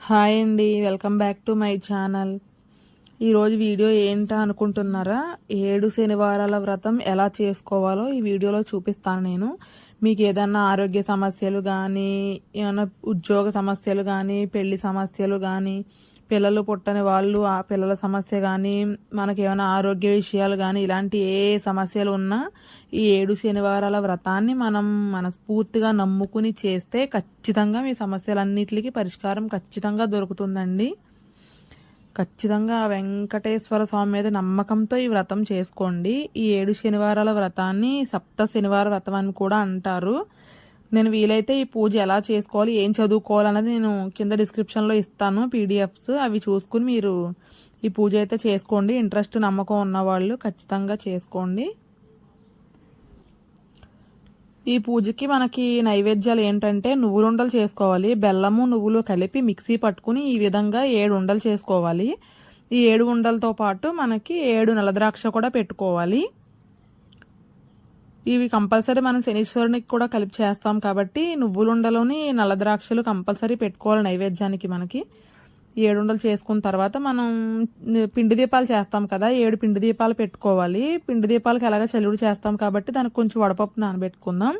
Hi అండి welcome back to my channel. ఈరోజు video ఏంటా అనుకుంటున్నారా? ఏడు శనివారాల వ్రతం ఎలా చేసుకోవాలో ఈ వీడియోలో చూపిస్తాను నేను. మీకు ఏదన్నా ఆరోగ్య సమస్యలు కానీ ఏమైనా ఉద్యోగ సమస్యలు కానీ పెళ్ళి సమస్యలు కానీ పిల్లలు పుట్టని వాళ్ళు ఆ పిల్లల సమస్య కానీ మనకి ఏమైనా ఆరోగ్య విషయాలు కానీ ఇలాంటి ఏ సమస్యలు ఉన్నా ఈ ఏడు శనివారాల వ్రతాన్ని మనం మనస్ఫూర్తిగా నమ్ముకుని చేస్తే ఖచ్చితంగా మీ సమస్యలన్నిటికీ పరిష్కారం ఖచ్చితంగా దొరుకుతుందండి. ఖచ్చితంగా వెంకటేశ్వర స్వామి మీద నమ్మకంతో ఈ వ్రతం చేసుకోండి. ఈ ఏడు శనివారాల వ్రతాన్ని సప్త శనివార వ్రతం అని కూడా అంటారు. నేను వీలైతే ఈ పూజ ఎలా చేసుకోవాలి ఏం చదువుకోవాలన్నది నేను కింద డిస్క్రిప్షన్లో ఇస్తాను పీడిఎఫ్స్ అవి చూసుకుని మీరు ఈ పూజ అయితే చేసుకోండి. ఇంట్రెస్ట్ నమ్మకం ఉన్నవాళ్ళు ఖచ్చితంగా చేసుకోండి. ఈ పూజకి మనకి నైవేద్యాలు ఏంటంటే నువ్వులు ఉండలు చేసుకోవాలి బెల్లము నువ్వులు కలిపి మిక్సీ పట్టుకుని ఈ విధంగా ఏడు ఉండలు చేసుకోవాలి. ఈ ఏడు ఉండలతో పాటు మనకి ఏడు నలద్రాక్ష కూడా పెట్టుకోవాలి. ఇవి కంపల్సరీ మనం శనీశ్వరునికి కూడా కలిపి చేస్తాం కాబట్టి నువ్వులుండలోని నల్లద్రాక్షలు కంపల్సరీ పెట్టుకోవాలి నైవేద్యానికి మనకి. ఏడుండలు చేసుకున్న తర్వాత మనం పిండి దీపాలు చేస్తాం కదా ఏడు పిండి దీపాలు పెట్టుకోవాలి. పిండి దీపాలకు ఎలాగ చలివిడి చేస్తాం కాబట్టి దానికి కొంచెం వడపప్పు నానబెట్టుకుందాం.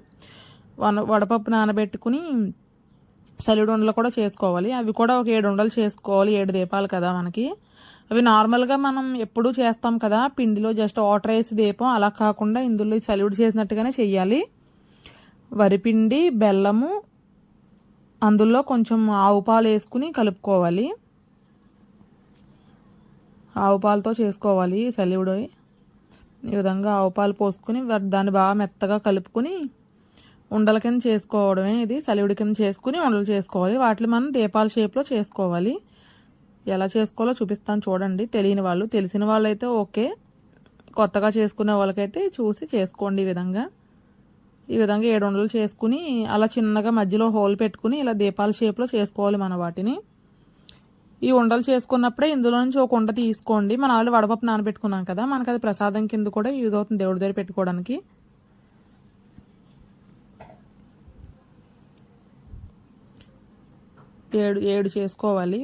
వన వడపప్పు నానబెట్టుకుని చలివిడి ఉండలు కూడా చేసుకోవాలి. అవి కూడా ఒక ఏడు ఉండలు చేసుకోవాలి ఏడు దీపాలు కదా మనకి. అవి నార్మల్గా మనం ఎప్పుడూ చేస్తాం కదా పిండిలో జస్ట్ వాటర్ వేసి దీపం అలా కాకుండా ఇందులో చలివిడి చేసినట్టుగానే చెయ్యాలి. వరిపిండి బెల్లము అందులో కొంచెం ఆవు పాలు వేసుకుని కలుపుకోవాలి. ఆవు పాలతో చేసుకోవాలి చలివిడి ఈ విధంగా ఆవు పాలు పోసుకుని దాన్ని బాగా మెత్తగా కలుపుకుని ఉండల కింద చేసుకోవడమే ఇది. చలివిడి కింద చేసుకుని ఉండలు చేసుకోవాలి. వాటిని మనం దీపాల షేప్లో చేసుకోవాలి. ఎలా చేసుకోవాలో చూపిస్తాను చూడండి. తెలియని వాళ్ళు తెలిసిన వాళ్ళైతే ఓకే. కొత్తగా చేసుకునే వాళ్ళకైతే చూసి చేసుకోండి ఈ విధంగా. ఈ విధంగా ఏడు ఉండలు చేసుకుని అలా చిన్నగా మధ్యలో హోల్ పెట్టుకుని ఇలా దీపాల షేప్లో చేసుకోవాలి మన వాటిని. ఈ ఉండలు చేసుకున్నప్పుడే ఇందులో నుంచి ఒక ఉండ తీసుకోండి. మన ఆల్రెడీ వడపప్పు నానబెట్టుకున్నాం కదా మనకు అది ప్రసాదం కింద కూడా యూజ్ అవుతుంది దేవుడి దగ్గర పెట్టుకోవడానికి. ఏడు ఏడు చేసుకోవాలి.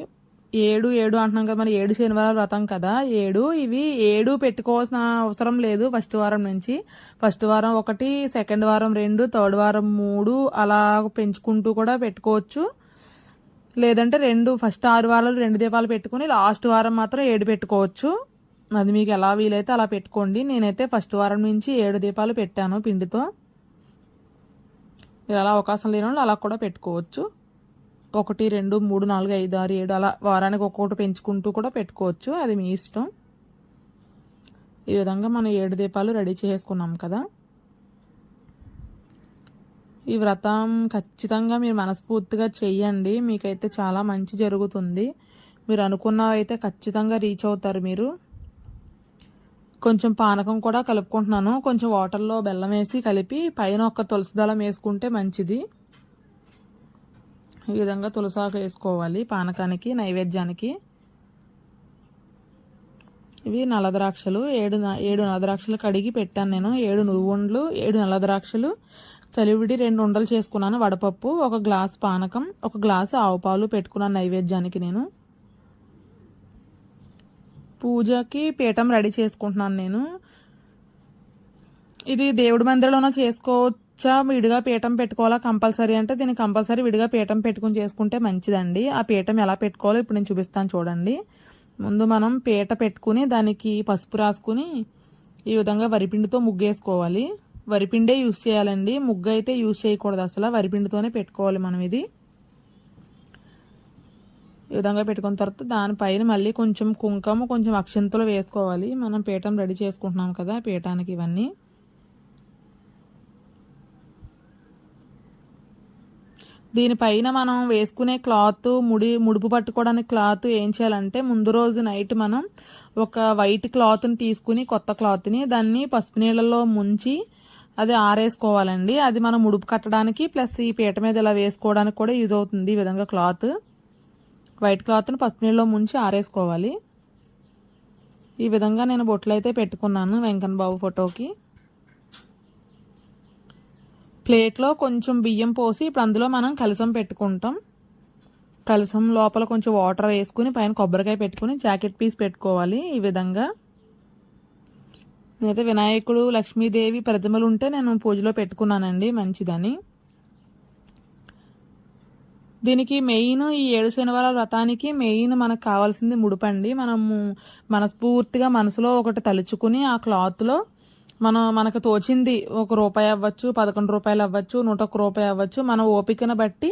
ఏడు ఏడు అంటున్నాం కదా మరి ఏడు శనివారం వ్రతం కదా. ఏడు ఇవి ఏడు పెట్టుకోవాల్సిన అవసరం లేదు ఫస్ట్ వారం నుంచి. ఫస్ట్ వారం ఒకటి సెకండ్ వారం రెండు థర్డ్ వారం మూడు అలా పెంచుకుంటూ కూడా పెట్టుకోవచ్చు. లేదంటే రెండు ఫస్ట్ ఆరు వారాలు రెండు దీపాలు పెట్టుకుని లాస్ట్ వారం మాత్రం ఏడు పెట్టుకోవచ్చు. అది మీకు ఎలా వీలైతే అలా పెట్టుకోండి. నేనైతే ఫస్ట్ వారం నుంచి ఏడు దీపాలు పెట్టాను పిండితో. మీరు అలా అవకాశం లేని వాళ్ళు అలా కూడా పెట్టుకోవచ్చు. ఒకటి రెండు మూడు నాలుగు ఐదు ఆరు ఏడు అలా వారానికి ఒక్కొక్కటి పెంచుకుంటూ కూడా పెట్టుకోవచ్చు. అది మీ ఇష్టం. ఈ విధంగా మనం ఏడు దీపాలు రెడీ చేసుకున్నాం కదా. ఈ వ్రతం ఖచ్చితంగా మీరు మనస్ఫూర్తిగా చెయ్యండి. మీకైతే చాలా మంచి జరుగుతుంది. మీరు అనుకున్నవైతే ఖచ్చితంగా రీచ్ అవుతారు మీరు. కొంచెం పానకం కూడా కలుపుకుంటున్నాను. కొంచెం వాటర్లో బెల్లం వేసి కలిపి పైన ఒక తులసి దళం వేసుకుంటే మంచిది. ఈ విధంగా తులసాకు వేసుకోవాలి పానకానికి నైవేద్యానికి. ఇవి నల్లద్రాక్షలు ఏడు ఏడు నల్లద్రాక్షలు కడిగి పెట్టాను నేను. ఏడు నువ్వుండ్లు ఏడు నల్లద్రాక్షలు. చలివిడి రెండు ఉండలు చేసుకున్నాను. వడపప్పు ఒక గ్లాస్ పానకం ఒక గ్లాసు ఆవు పాలు పెట్టుకున్నాను నైవేద్యానికి నేను. పూజకి పీఠం రెడీ చేసుకుంటున్నాను నేను. ఇది దేవుడి మందిరంలోనే చేసుకోవచ్చా విడిగా పీఠం పెట్టుకోవాలా కంపల్సరీ అంటే దీన్ని కంపల్సరీ విడిగా పీఠం పెట్టుకుని చేసుకుంటే మంచిదండి. ఆ పీఠం ఎలా పెట్టుకోవాలో ఇప్పుడు నేను చూపిస్తాను చూడండి. ముందు మనం పీట పెట్టుకుని దానికి పసుపు రాసుకుని ఈ విధంగా వరిపిండితో ముగ్గేసుకోవాలి. వరిపిండే యూస్ చేయాలండి. ముగ్గు అయితే యూస్ చేయకూడదు అసలు. వరిపిండితోనే పెట్టుకోవాలి మనం ఇది. ఈ విధంగా పెట్టుకున్న తర్వాత దానిపైన మళ్ళీ కొంచెం కుంకుమ కొంచెం అక్షంతలు వేసుకోవాలి. మనం పీఠం రెడీ చేసుకుంటున్నాం కదా పీఠానికి ఇవన్నీ. దీనిపైన మనం వేసుకునే క్లాత్ ముడి ముడుపు పట్టుకోవడానికి క్లాత్ ఏం చేయాలంటే ముందు రోజు నైట్ మనం ఒక వైట్ క్లాత్ని తీసుకుని కొత్త క్లాత్ని దాన్ని పసుపు నీళ్ళలో ముంచి అది ఆరేసుకోవాలండి. అది మనం ముడుపు కట్టడానికి ప్లస్ ఈ పీట మీద ఇలా వేసుకోవడానికి కూడా యూజ్ అవుతుంది ఈ విధంగా క్లాత్. వైట్ క్లాత్ని పసుపు నీళ్ళలో ముంచి ఆరేసుకోవాలి. ఈ విధంగా నేను బొట్లు అయితే పెట్టుకున్నాను వెంకన్ బాబు ఫోటోకి. ప్లేట్లో కొంచెం బియ్యం పోసి ఇప్పుడు అందులో మనం కలసం పెట్టుకుంటాం. కలసం లోపల కొంచెం వాటర్ వేసుకుని పైన కొబ్బరికాయ పెట్టుకుని జాకెట్ పీస్ పెట్టుకోవాలి ఈ విధంగా. నేనైతే వినాయకుడు లక్ష్మీదేవి ప్రతిమలు ఉంటే నేను పూజలో పెట్టుకున్నానండి మంచిదని. దీనికి మెయిన్ ఈ ఏడు శనివారాల వ్రతానికి మెయిన్ మనకు కావాల్సింది ముడుపండి. మనము మనస్ఫూర్తిగా మనసులో ఒకటి తలుచుకుని ఆ క్లాత్లో మనం మనకు తోచింది ఒక రూపాయి అవ్వచ్చు పదకొండు రూపాయలు అవ్వచ్చు నూట ఒక్క రూపాయి అవ్వచ్చు మన ఓపికను బట్టి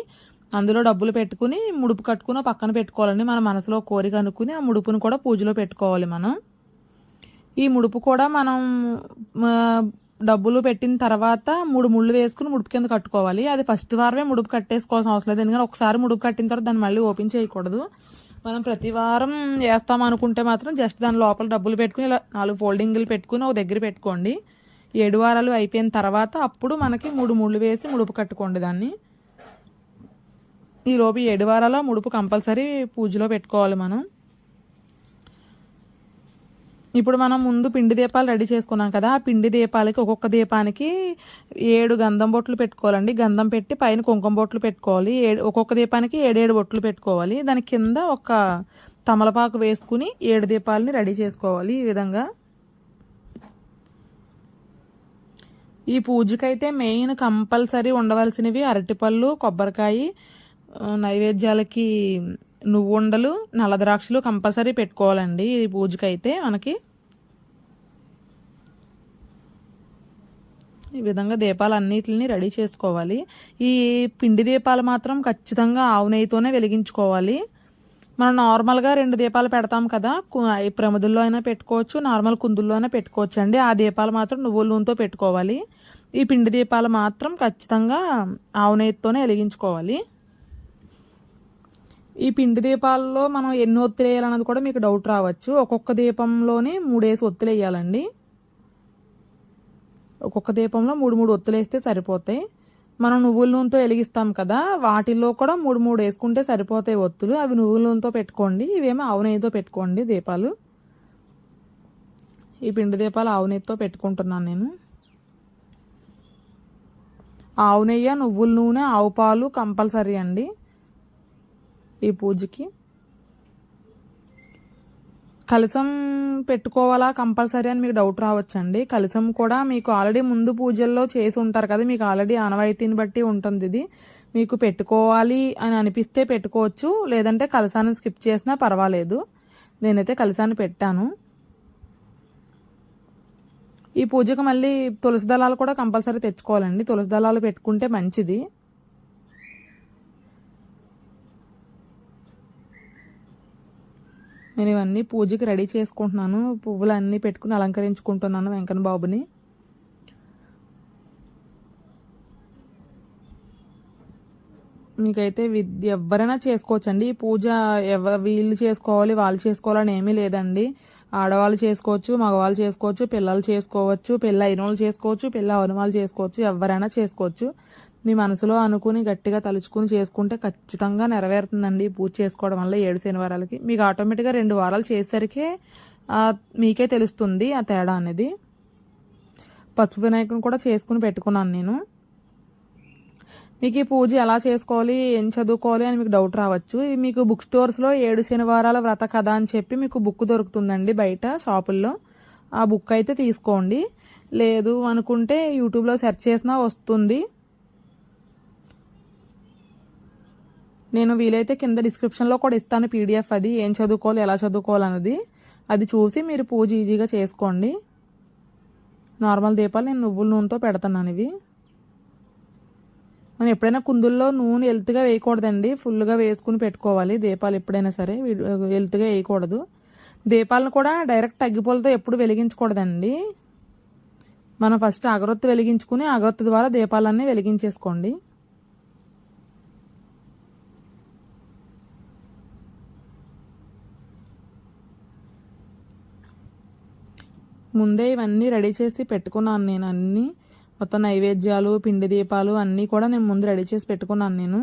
అందులో డబ్బులు పెట్టుకుని ముడుపు కట్టుకుని పక్కన పెట్టుకోవాలండి మన మనసులో కోరిక అనుకుని ఆ ముడుపును కూడా పూజలో పెట్టుకోవాలి మనం. ఈ ముడుపు కూడా మనం డబ్బులు పెట్టిన తర్వాత మూడు ముళ్ళు వేసుకుని ముడుపు కింద కట్టుకోవాలి. అది ఫస్ట్ వారమే ముడుపు కట్టేసుకోవాల్సిన అవసరం లేదు. ఎందుకంటే ఒకసారి ముడుపు కట్టిన తర్వాత దాన్ని మళ్ళీ ఓపెన్ చేయకూడదు. మనం ప్రతి వారం వేస్తాం అనుకుంటే మాత్రం జస్ట్ దాని లోపల డబ్బులు పెట్టుకుని ఇలా నాలుగు ఫోల్డింగ్లు పెట్టుకుని ఒక దగ్గర పెట్టుకోండి. ఏడు వారాలు అయిపోయిన తర్వాత అప్పుడు మనకి మూడు ముళ్ళు వేసి ముడుపు కట్టుకోండి దాన్ని. ఈలోపు ఏడు వారాల ముడుపు కంపల్సరీ పూజలో పెట్టుకోవాలి మనం. ఇప్పుడు మనం ముందు పిండి దీపాలు రెడీ చేసుకున్నాం కదా ఆ పిండి దీపాలకి ఒక్కొక్క దీపానికి ఏడు గంధం బొట్లు పెట్టుకోవాలండి. గంధం పెట్టి పైన కుంకుమ బొట్లు పెట్టుకోవాలి. ఏడు ఒక్కొక్క దీపానికి ఏడేడు బొట్లు పెట్టుకోవాలి. దాని కింద ఒక తమలపాకు వేసుకుని ఏడు దీపాలని రెడీ చేసుకోవాలి ఈ విధంగా. ఈ పూజకైతే మెయిన్ కంపల్సరీ ఉండవలసినవి అరటిపళ్ళు కొబ్బరికాయ నైవేద్యాలకి నువ్వుండలు నల్లద్రాక్షలు కంపల్సరీ పెట్టుకోవాలండి. ఈ పూజకైతే మనకి ఈ విధంగా దీపాలు అన్నిటిని రెడీ చేసుకోవాలి. ఈ పిండి దీపాలు మాత్రం ఖచ్చితంగా ఆవు నెయ్యితోనే వెలిగించుకోవాలి. మనం నార్మల్గా రెండు దీపాలు పెడతాం కదా. ప్రమదుల్లో అయినా పెట్టుకోవచ్చు నార్మల్ కుందుల్లో అయినా పెట్టుకోవచ్చు అండి. ఆ దీపాలు మాత్రం నువ్వుల నూనెతో పెట్టుకోవాలి. ఈ పిండి దీపాలు మాత్రం ఖచ్చితంగా ఆవు నెయ్యితోనే వెలిగించుకోవాలి. ఈ పిండి దీపాల్లో మనం ఎన్ని ఒత్తులు వేయాలన్నది కూడా మీకు డౌట్ రావచ్చు. ఒక్కొక్క దీపంలోనే మూడేసి ఒత్తులు వేయాలండి ఒక్కొక్క దీపంలో మూడు మూడు ఒత్తులు వేస్తే సరిపోతాయి. మనం నువ్వుల నూనెతో వెలిగిస్తాం కదా వాటిల్లో కూడా మూడు మూడు వేసుకుంటే సరిపోతాయి ఒత్తులు. అవి నువ్వుల నూనెతో పెట్టుకోండి ఇవేమో ఆవు నెయ్యితో పెట్టుకోండి దీపాలు. ఈ పిండి దీపాలు ఆవు నెయ్యితో పెట్టుకుంటున్నాను నేను. ఆవు నెయ్యి నువ్వుల నూనె ఆవు పాలు కంపల్సరీ అండి. ఈ పూజకి. కలసం పెట్టుకోవాలా కంపల్సరీ అని మీకు డౌట్ రావచ్చండి. కలసం కూడా మీకు ఆల్రెడీ ముందు పూజల్లో చేసి ఉంటారు కదా మీకు ఆల్రెడీ ఆనవాయితీని బట్టి ఉంటుంది ఇది. మీకు పెట్టుకోవాలి అని అనిపిస్తే పెట్టుకోవచ్చు లేదంటే కలసాన్ని స్కిప్ చేసినా పర్వాలేదు. నేనైతే కలసాన్ని పెట్టాను. ఈ పూజకు మళ్ళీ తులసి దళాలు కూడా కంపల్సరీ తెచ్చుకోవాలండి. తులసి దళాలు పెట్టుకుంటే మంచిది. నేను ఇవన్నీ పూజకి రెడీ చేసుకుంటున్నాను. పువ్వులు అన్నీ పెట్టుకుని అలంకరించుకుంటున్నాను వెంకన్న బాబుని. మీకైతే విద్య ఎవరైనా చేసుకోవచ్చండి. ఈ పూజ ఎవ వీళ్ళు చేసుకోవాలి వాళ్ళు చేసుకోవాలని ఏమీ లేదండి. ఆడవాళ్ళు చేసుకోవచ్చు మగవాళ్ళు చేసుకోవచ్చు పిల్లలు చేసుకోవచ్చు పిల్ల అయిన వాళ్ళు చేసుకోవచ్చు పిల్ల అవని వాళ్ళు చేసుకోవచ్చు ఎవరైనా చేసుకోవచ్చు. మీ మనసులో అనుకుని గట్టిగా తలుచుకుని చేసుకుంటే ఖచ్చితంగా నెరవేరుతుందండి పూజ చేసుకోవడం వల్ల ఏడు శనివారాలకి. మీకు ఆటోమేటిక్గా రెండు వారాలు చేసేసరికి మీకే తెలుస్తుంది ఆ తేడా అనేది. పసుపు వినాయకుని కూడా చేసుకుని పెట్టుకున్నాను నేను. మీకు ఈ పూజ ఎలా చేసుకోవాలి ఏం చదువుకోవాలి అని మీకు డౌట్ రావచ్చు. మీకు బుక్ స్టోర్స్లో ఏడు శనివారాల వ్రత కథ అని చెప్పి మీకు బుక్ దొరుకుతుందండి బయట షాపుల్లో. ఆ బుక్ అయితే తీసుకోండి. లేదు అనుకుంటే యూట్యూబ్లో సెర్చ్ చేసినా వస్తుంది. నేను వీలైతే కింద డిస్క్రిప్షన్లో కూడా ఇస్తాను పీడిఎఫ్ అది ఏం చదువుకోవాలి ఎలా చదువుకోవాలన్నది అది చూసి మీరు పూజ ఈజీగా చేసుకోండి. నార్మల్ దీపాలు నేను నువ్వుల నూనెతో పెడతాను ఇవి. మనం ఎప్పుడైనా కుందుల్లో నూనె ఎల్త్గా వేయకూడదండి. ఫుల్గా వేసుకుని పెట్టుకోవాలి దీపాలు ఎప్పుడైనా సరే. ఎల్త్గా వేయకూడదు. దీపాలను కూడా డైరెక్ట్ తగ్గిపోలతో ఎప్పుడు వెలిగించకూడదండి. మనం ఫస్ట్ అగరొత్తు వెలిగించుకుని అగరొత్తు ద్వారా దీపాలన్నీ వెలిగించేసుకోండి. ముందే ఇవన్నీ రెడీ చేసి పెట్టుకున్నాను నేను అన్నీ. మొత్తం నైవేద్యాలు పిండి దీపాలు అన్నీ కూడా నేను ముందు రెడీ చేసి పెట్టుకున్నాను నేను.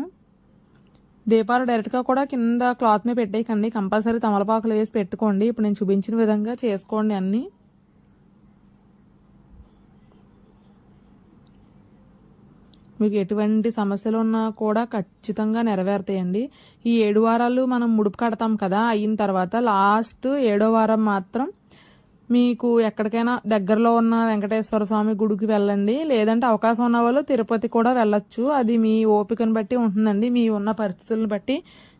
దీపాలు డైరెక్ట్గా కూడా కింద క్లాత్ మీద పెట్టేయకండి. కంపల్సరీ తమలపాకులు వేసి పెట్టుకోండి. ఇప్పుడు నేను చూపించిన విధంగా చేసుకోండి అన్నీ. మీకు ఎటువంటి సమస్యలు ఉన్నా కూడా ఖచ్చితంగా నెరవేరుతాయండి. ఈ ఏడు వారాలు మనం ముడుపు కడతాం కదా అయిన తర్వాత లాస్ట్ ఏడో వారం మాత్రం మీకు ఎక్కడికైనా దగ్గరలో ఉన్న వెంకటేశ్వర స్వామి గుడికి వెళ్ళండి. లేదంటే అవకాశం ఉన్న వాళ్ళు తిరుపతి కూడా వెళ్ళొచ్చు. అది మీ ఓపికను బట్టి ఉంటుందండి. మీ ఉన్న పరిస్థితులను బట్టి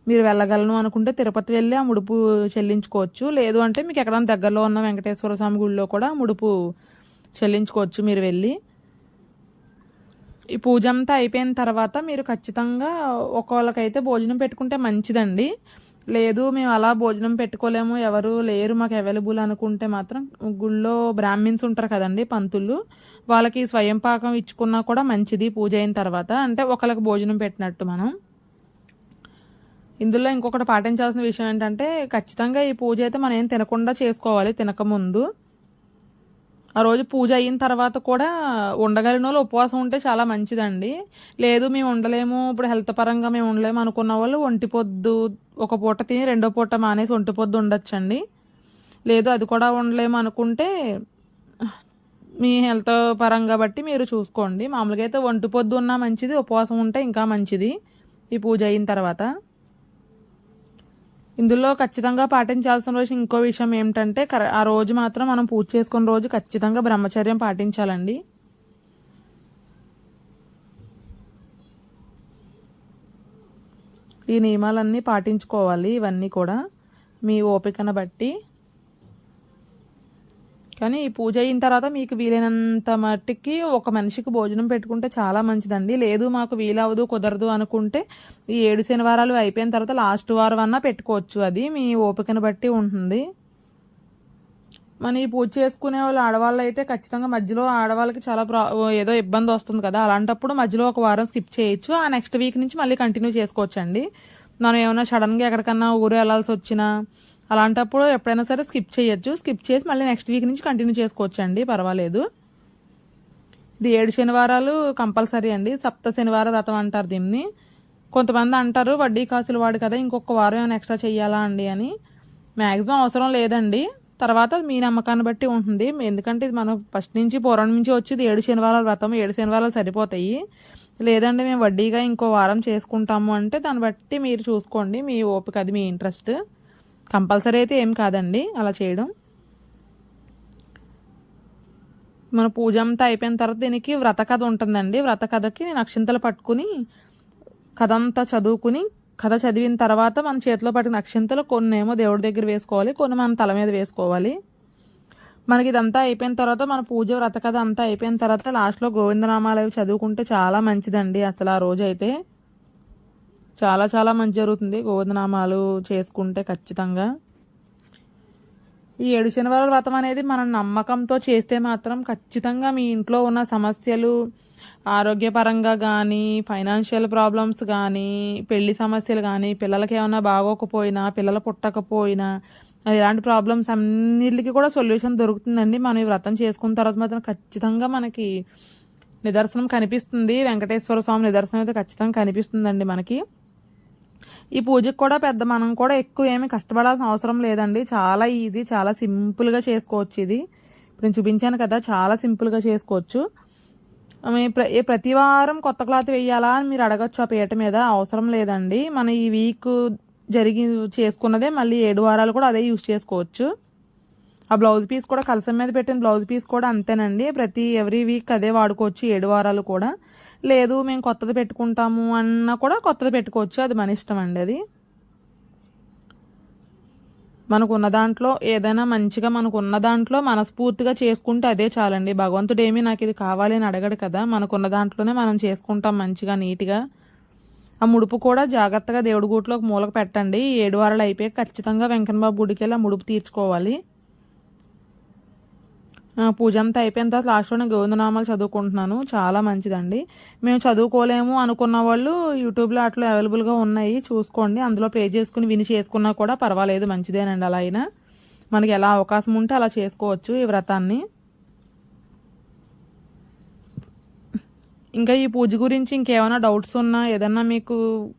మీరు వెళ్ళగలను అనుకుంటే తిరుపతి వెళ్ళి ఆ ముడుపు చెల్లించుకోవచ్చు. లేదు అంటే మీకు ఎక్కడైనా దగ్గరలో ఉన్న వెంకటేశ్వర స్వామి గుడిలో కూడా ముడుపు చెల్లించుకోవచ్చు మీరు వెళ్ళి. ఈ పూజ అంతా అయిపోయిన తర్వాత మీరు ఖచ్చితంగా ఒకళ్ళకైతే భోజనం పెట్టుకుంటే మంచిదండి. లేదు మేము అలా భోజనం పెట్టుకోలేము ఎవరు లేరు మాకు అవైలబుల్ అనుకుంటే మాత్రం గుళ్ళో బ్రాహ్మిన్స్ ఉంటారు కదండి పంతులు వాళ్ళకి స్వయం పాకం ఇచ్చుకున్నా కూడా మంచిది పూజ అయిన తర్వాత. అంటే ఒకళ్ళకి భోజనం పెట్టినట్టు మనం. ఇందులో ఇంకొకటి పాటించాల్సిన విషయం ఏంటంటే ఖచ్చితంగా ఈ పూజ అయితే మనం ఏం తినకుండా చేసుకోవాలి తినకముందు ఆ రోజు పూజ అయిన తర్వాత కూడా ఉండగలిగిన వాళ్ళు ఉపవాసం ఉంటే చాలా మంచిదండి. లేదు మేము ఉండలేము ఇప్పుడు హెల్త్ పరంగా మేము ఉండలేము అనుకున్న వాళ్ళు ఒంటి పొద్దు ఒక పూట తిని రెండో పూట మానేసి ఒంటి పొద్దు ఉండొచ్చండి. లేదు అది కూడా ఉండలేము అనుకుంటే మీ హెల్త్ పరంగా బట్టి మీరు చూసుకోండి. మామూలుగా అయితే ఒంటి పొద్దు ఉన్నా మంచిది ఉపవాసం ఉంటే ఇంకా మంచిది ఈ పూజ అయిన తర్వాత. ఇందులో ఖచ్చితంగా పాటించాల్సిన రోజు ఇంకో విషయం ఏమిటంటే ఆ రోజు మాత్రం మనం పూజ చేసుకున్న రోజు ఖచ్చితంగా బ్రహ్మచర్యం పాటించాలండి. ఈ నియమాలన్నీ పాటించుకోవాలి ఇవన్నీ కూడా. మీ ఓపికను బట్టి కానీ ఈ పూజ అయిన తర్వాత మీకు వీలైనంత మట్టికి ఒక మనిషికి భోజనం పెట్టుకుంటే చాలా మంచిదండి. లేదు మాకు వీలవదు కుదరదు అనుకుంటే ఈ ఏడు శనివారాలు అయిపోయిన తర్వాత లాస్ట్ వారం అన్నా పెట్టుకోవచ్చు. అది మీ ఓపికను బట్టి ఉంటుంది. మన ఈ పూజ చేసుకునే వాళ్ళు ఆడవాళ్ళు అయితే ఖచ్చితంగా మధ్యలో ఆడవాళ్ళకి చాలా ప్రా ఏదో ఇబ్బంది వస్తుంది కదా. అలాంటప్పుడు మధ్యలో ఒక వారం స్కిప్ చేయొచ్చు. ఆ నెక్స్ట్ వీక్ నుంచి మళ్ళీ కంటిన్యూ చేసుకోవచ్చండి. మనం ఏమైనా సడన్గా ఎక్కడికన్నా ఊరు వెళ్ళాల్సి వచ్చినా అలాంటప్పుడు ఎప్పుడైనా సరే స్కిప్ చేయొచ్చు. స్కిప్ చేసి మళ్ళీ నెక్స్ట్ వీక్ నుంచి కంటిన్యూ చేసుకోవచ్చు అండి పర్వాలేదు. ఇది ఏడు శనివారాలు కంపల్సరీ అండి. సప్త శనివార రథం అంటారు దీన్ని. కొంతమంది అంటారు వడ్డీ కాసులు వాడు కదా ఇంకొక వారం ఏమైనా ఎక్స్ట్రా చేయాలా అండి అని. మ్యాక్సిమం అవసరం లేదండి. తర్వాత మీ నమ్మకాన్ని బట్టి ఉంటుంది. ఎందుకంటే ఇది మనం ఫస్ట్ నుంచి పూర్వం నుంచి వచ్చేది ఏడు శనివారాల వ్రతం ఏడు శనివారాలు సరిపోతాయి. లేదండి మేము వడ్డీగా ఇంకో వారం చేసుకుంటాము అంటే దాన్ని బట్టి మీరు చూసుకోండి. మీ ఓపిక అది మీ ఇంట్రెస్ట్. కంపల్సరీ అయితే ఏం కాదండి అలా చేయడం. మన పూజ అంతా అయిపోయిన తర్వాత దీనికి వ్రత కథ ఉంటుందండి. వ్రత కథకి నేను అక్షింతలు పట్టుకుని కథ అంతా చదువుకుని కథ చదివిన తర్వాత మన చేతిలో పట్టిన అక్షింతలు కొన్ని ఏమో దేవుడి దగ్గర వేసుకోవాలి కొన్ని మన తల మీద వేసుకోవాలి. మనకి ఇదంతా అయిపోయిన తర్వాత మన పూజ వ్రత కథ అంతా అయిపోయిన తర్వాత లాస్ట్లో గోవిందనామాలు అవి చదువుకుంటే చాలా మంచిదండి అసలు ఆ రోజు అయితే చాలా చాలా మంచి జరుగుతుంది. గోధనామాలు చేసుకుంటే ఖచ్చితంగా. ఈ ఏడు శనివారాల వ్రతం అనేది మనం నమ్మకంతో చేస్తే మాత్రం ఖచ్చితంగా మీ ఇంట్లో ఉన్న సమస్యలు ఆరోగ్యపరంగా కానీ ఫైనాన్షియల్ ప్రాబ్లమ్స్ కానీ పెళ్ళి సమస్యలు కానీ పిల్లలకి ఏమైనా బాగోకపోయినా పిల్లలు పుట్టకపోయినా ఇలాంటి ప్రాబ్లమ్స్ అన్నిటికీ కూడా సొల్యూషన్ దొరుకుతుందండి. మనం ఈ వ్రతం చేసుకున్న తర్వాత మాత్రం ఖచ్చితంగా మనకి నిదర్శనం కనిపిస్తుంది. వెంకటేశ్వర స్వామి నిదర్శనం అయితే ఖచ్చితంగా కనిపిస్తుందండి మనకి. ఈ పూజకు కూడా పెద్ద మనం కూడా ఎక్కువ ఏమి కష్టపడాల్సిన అవసరం లేదండి. చాలా ఈజీ చాలా సింపుల్గా చేసుకోవచ్చు ఇది. ఇప్పుడు నేను చూపించాను కదా చాలా సింపుల్గా చేసుకోవచ్చు. ప్రతి వారం కొత్త క్లాత్ వేయాలా అని మీరు అడగచ్చు ఆ పీట మీద అవసరం లేదండి. మన ఈ వీక్ జరిగి చేసుకున్నదే మళ్ళీ ఏడు వారాలు కూడా అదే యూజ్ చేసుకోవచ్చు. ఆ బ్లౌజ్ పీస్ కూడా కలసం మీద పెట్టిన బ్లౌజ్ పీస్ కూడా అంతేనండి. ప్రతి ఎవ్రీ వీక్ అదే వాడుకోవచ్చు ఏడు వారాలు కూడా. లేదు మేము కొత్తది పెట్టుకుంటాము అన్నా కూడా కొత్తది పెట్టుకోవచ్చు. అది మన ఇష్టం అండి అది. మనకున్న దాంట్లో ఏదైనా మంచిగా మనకు ఉన్న దాంట్లో మనస్ఫూర్తిగా చేసుకుంటే అదే చాలండి. భగవంతుడు ఏమీ నాకు ఇది కావాలి అని అడగడు కదా. మనకున్న దాంట్లోనే మనం చేసుకుంటాం మంచిగా నీట్గా. ఆ ముడుపు కూడా జాగ్రత్తగా దేవుడి గూట్లో మూలకు పెట్టండి. ఏడు వారాలు అయిపోయి ఖచ్చితంగా వెంకన్నబాబు గుడికి వెళ్ళి ఆ ముడుపు తీర్చుకోవాలి. పూజ అంతా అయిపోయిన తర్వాత లాస్ట్లోనే గోవిందనామాలు చదువుకుంటున్నాను. చాలా మంచిదండి. మేము చదువుకోలేము అనుకున్న వాళ్ళు యూట్యూబ్లో అట్లా అవైలబుల్గా ఉన్నాయి. చూసుకోండి. అందులో ప్లే చేసుకుని విని చేసుకున్నా కూడా పర్వాలేదు. మంచిదేనండి అలా అయినా. మనకి ఎలా అవకాశం ఉంటే అలా చేసుకోవచ్చు ఈ వ్రతాన్ని. ఇంకా ఈ పూజ గురించి ఇంకేమైనా డౌట్స్ ఉన్నా ఏదన్నా మీకు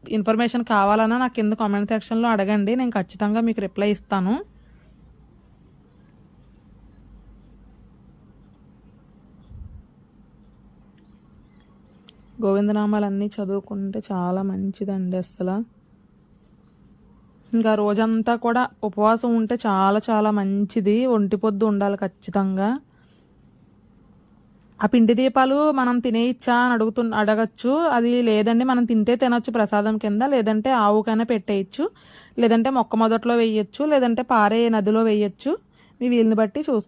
ఇన్ఫర్మేషన్ కావాలన్నా నాకు కింద కామెంట్ సెక్షన్లో అడగండి. నేను ఖచ్చితంగా మీకు రిప్లై ఇస్తాను. గోవిందనామాలన్నీ చదువుకుంటే చాలా మంచిదండి అసలు ఇంకా రోజంతా కూడా ఉపవాసం ఉంటే చాలా చాలా మంచిది. ఒంటి పొద్దు ఉండాలి ఖచ్చితంగా. ఆ పిండి దీపాలు మనం తినేయచ్చా అని అడుగుతు అడగచ్చు. అది లేదండి మనం తింటే తినొచ్చు ప్రసాదం కింద. లేదంటే ఆవుకైనా పెట్టేయచ్చు. లేదంటే మొక్క మొదట్లో వేయచ్చు. లేదంటే పారే నదిలో వేయచ్చు. మీ వీలుని బట్టి చూసుకో